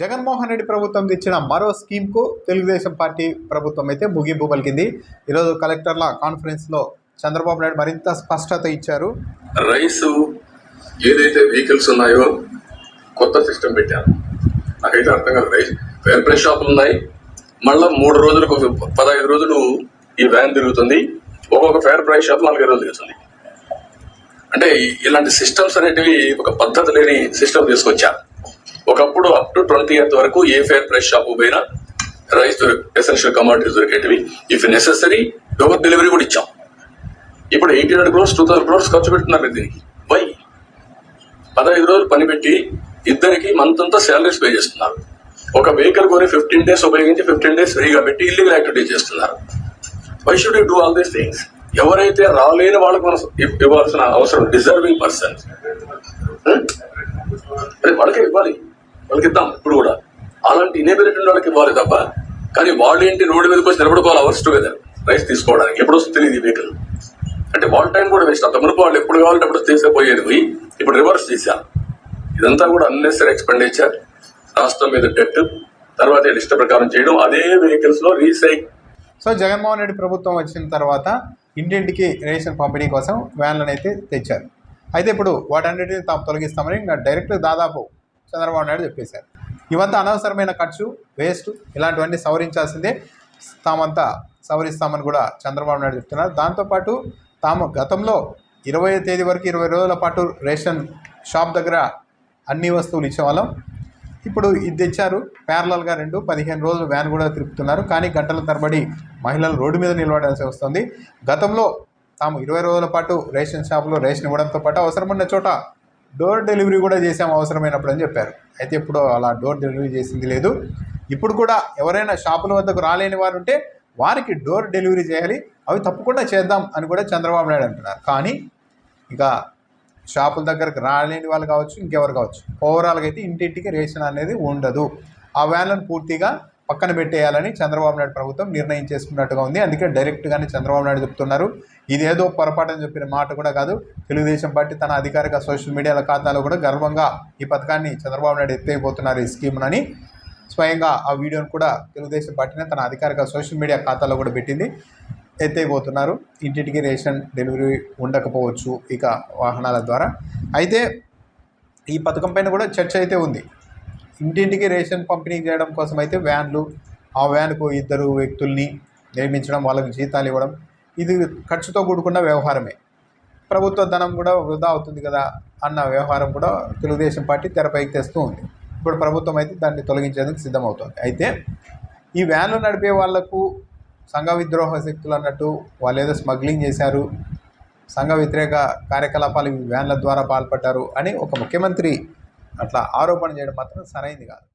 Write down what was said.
జగన్మోహన్ రెడ్డి ప్రభుత్వం తెచ్చిన మరో స్కీమ్కు తెలుగుదేశం పార్టీ ప్రభుత్వం అయితే ముగింపు పలికింది. ఈరోజు కలెక్టర్ల కాన్ఫరెన్స్లో చంద్రబాబు నాయుడు మరింత స్పష్టత ఇచ్చారు. రైస్ ఏదైతే వెహికల్స్ ఉన్నాయో కొత్త సిస్టమ్ పెట్టారు. నాకైతే అర్థం కాదు రైస్ ఫేర్ ప్రైస్ షాపులు ఉన్నాయి. మళ్ళీ మూడు రోజులకు పదహైదు రోజులు ఈ వ్యాన్ తిరుగుతుంది. ఒక్కొక్క ఫేర్ ప్రైస్ షాప్ నాలుగైదు రోజులు తిరుగుతుంది. అంటే ఇలాంటి సిస్టమ్స్ అనేటివి ఒక పద్ధతి లేని సిస్టమ్ తీసుకొచ్చారు. ఒకప్పుడు అప్ టు ట్వంటీ ఎయిత్ వరకు ఏ ఫేర్ ప్రైస్ షాప్ పోయినా రైస్ ఎసెన్షియల్ కమాడిటీస్ దొరికేటివి. ఇఫ్ నెసెసరీ డోర్ డెలివరీ కూడా ఇచ్చాం. ఇప్పుడు eighty hundred crores two thousand crores ఖర్చు పెడుతున్నారు దీనికి. వై పదహైదు రోజులు పని పెట్టి ఇద్దరికి మంత్ అంతా శాలరీస్ పే చేస్తున్నారు. ఒక వెహికల్ కొని ఫిఫ్టీన్ డేస్ ఉపయోగించి ఫిఫ్టీన్ డేస్ ఫ్రీగా పెట్టి ఇల్లీగల్ యాక్టివిటీస్ చేస్తున్నారు. Why should you do all these things ఎవరైతే రాలేని వాళ్ళకి మనం ఇవ్వాల్సిన అవసరం డిజర్వింగ్ పర్సన్ అది వాళ్ళకే ఇవ్వాలి. వాళ్ళకి ఇద్దాం ఇప్పుడు కూడా. అలాంటి ఇనేబిలిటీ వాళ్ళకి ఇవ్వాలి తప్ప కానీ వాళ్ళు ఏంటి రోడ్డు మీదకి వచ్చి నిలబడుకోవాలి అవర్స్ టుగెదర్ రైస్ తీసుకోవడానికి ఎప్పుడు వస్తుంది తెలియదు ఈ వెహికల్ అంటే వాళ్ళ టైం కూడా వేస్ట్ అంత మునుపు వాళ్ళు ఎప్పుడు కావాలంటే అప్పుడు తీసేపోయేది పోయి ఇప్పుడు రివర్స్ చేశారు ఇదంతా కూడా అన్నెసరీ ఎక్స్పెండిచర్ రాష్ట్రం మీద డెట్ తర్వాత ఇష్ట ప్రకారం చేయడం అదే వెహికల్స్లో రీసైకిల్ సో జగన్మోహన్ రెడ్డి ప్రభుత్వం వచ్చిన తర్వాత ఇంటింటికి రేషన్ పంపిణీ కోసం వ్యాన్లను అయితే తెచ్చారు. అయితే ఇప్పుడు వాటన్నిటిని తాము తొలగిస్తామని డైరెక్ట్ దాదాపు చంద్రబాబు నాయుడు చెప్పేశారు. ఇవంతా అనవసరమైన ఖర్చు వేస్ట్ ఇలాంటివన్నీ సవరించాల్సిందే. తామంతా సవరిస్తామని కూడా చంద్రబాబు నాయుడు చెప్తున్నారు. దాంతోపాటు తాము గతంలో ఇరవై తేదీ వరకు ఇరవై రోజుల పాటు రేషన్ షాప్ దగ్గర అన్ని వస్తువులు ఇచ్చేవాళ్ళం. ఇప్పుడు ఇది తెచ్చారు. ప్యారలల్గా రెండు పదిహేను రోజులు వ్యాన్ కూడా తిరుపుతున్నారు కానీ గంటల తరబడి మహిళలు రోడ్డు మీద నిలబడాల్సి వస్తుంది. గతంలో తాము ఇరవై రోజుల పాటు రేషన్ షాపులో రేషన్ ఇవ్వడంతో పాటు అవసరమున్న చోట డోర్ డెలివరీ కూడా చేసాం అవసరమైనప్పుడు అని చెప్పారు. అయితే ఇప్పుడు అలా డోర్ డెలివరీ చేసింది లేదు. ఇప్పుడు కూడా ఎవరైనా షాపుల వద్దకు రాలేని వారు ఉంటే వారికి డోర్ డెలివరీ చేయాలి. అవి తప్పకుండా చేద్దాం అని కూడా చంద్రబాబు నాయుడు అంటున్నారు. కానీ ఇక షాపుల దగ్గరకు రాలేని వాళ్ళు కావచ్చు ఇంకెవరు కావచ్చు. ఓవరాల్గా అయితే ఇంటింటికి రేషన్ అనేది ఉండదు. ఆ వ్యాన్లను పూర్తిగా పక్కన పెట్టేయాలని చంద్రబాబు నాయుడు ప్రభుత్వం నిర్ణయం చేసుకున్నట్టుగా ఉంది. అందుకే డైరెక్ట్గానే చంద్రబాబు నాయుడు చెప్తున్నారు. ఇదేదో పొరపాటు చెప్పిన మాట కూడా కాదు. తెలుగుదేశం పార్టీ తన అధికారిక సోషల్ మీడియాల ఖాతాలో కూడా గర్వంగా ఈ పథకాన్ని చంద్రబాబు నాయుడు ఎత్తైపోతున్నారు ఈ స్కీమ్నని స్వయంగా ఆ వీడియోను కూడా తెలుగుదేశం పార్టీనే తన అధికారిక సోషల్ మీడియా ఖాతాలో కూడా పెట్టింది. ఎత్తైపోతున్నారు. ఇంటింటికి రేషన్ డెలివరీ ఉండకపోవచ్చు ఇక వాహనాల ద్వారా. అయితే ఈ పథకం పైన కూడా చర్చ అయితే ఉంది. ఇంటింటికి రేషన్ పంపిణీ చేయడం కోసం అయితే వ్యాన్లు ఆ వ్యాన్కు ఇద్దరు వ్యక్తుల్ని నియమించడం వాళ్ళకి జీతాలు ఇవ్వడం ఇది ఖర్చుతో కూడుకున్న వ్యవహారమే. ప్రభుత్వ ధనం కూడా వృధా అవుతుంది కదా అన్న వ్యవహారం కూడా తెలుగుదేశం పార్టీ తెరపైకి తెస్తూ ఉంది. ఇప్పుడు ప్రభుత్వం అయితే దాన్ని తొలగించేందుకు సిద్ధమవుతోంది. అయితే ఈ వ్యాన్లు నడిపే వాళ్ళకు సంఘ విద్రోహ శక్తులు అన్నట్టు వాళ్ళు ఏదో స్మగ్లింగ్ చేశారు సంఘ వ్యతిరేక కార్యకలాపాలు ఈ వ్యాన్ల ద్వారా పాల్పడ్డారు అని ఒక ముఖ్యమంత్రి అట్లా ఆరోపణ చేయడం మాత్రం సరైంది కాదు.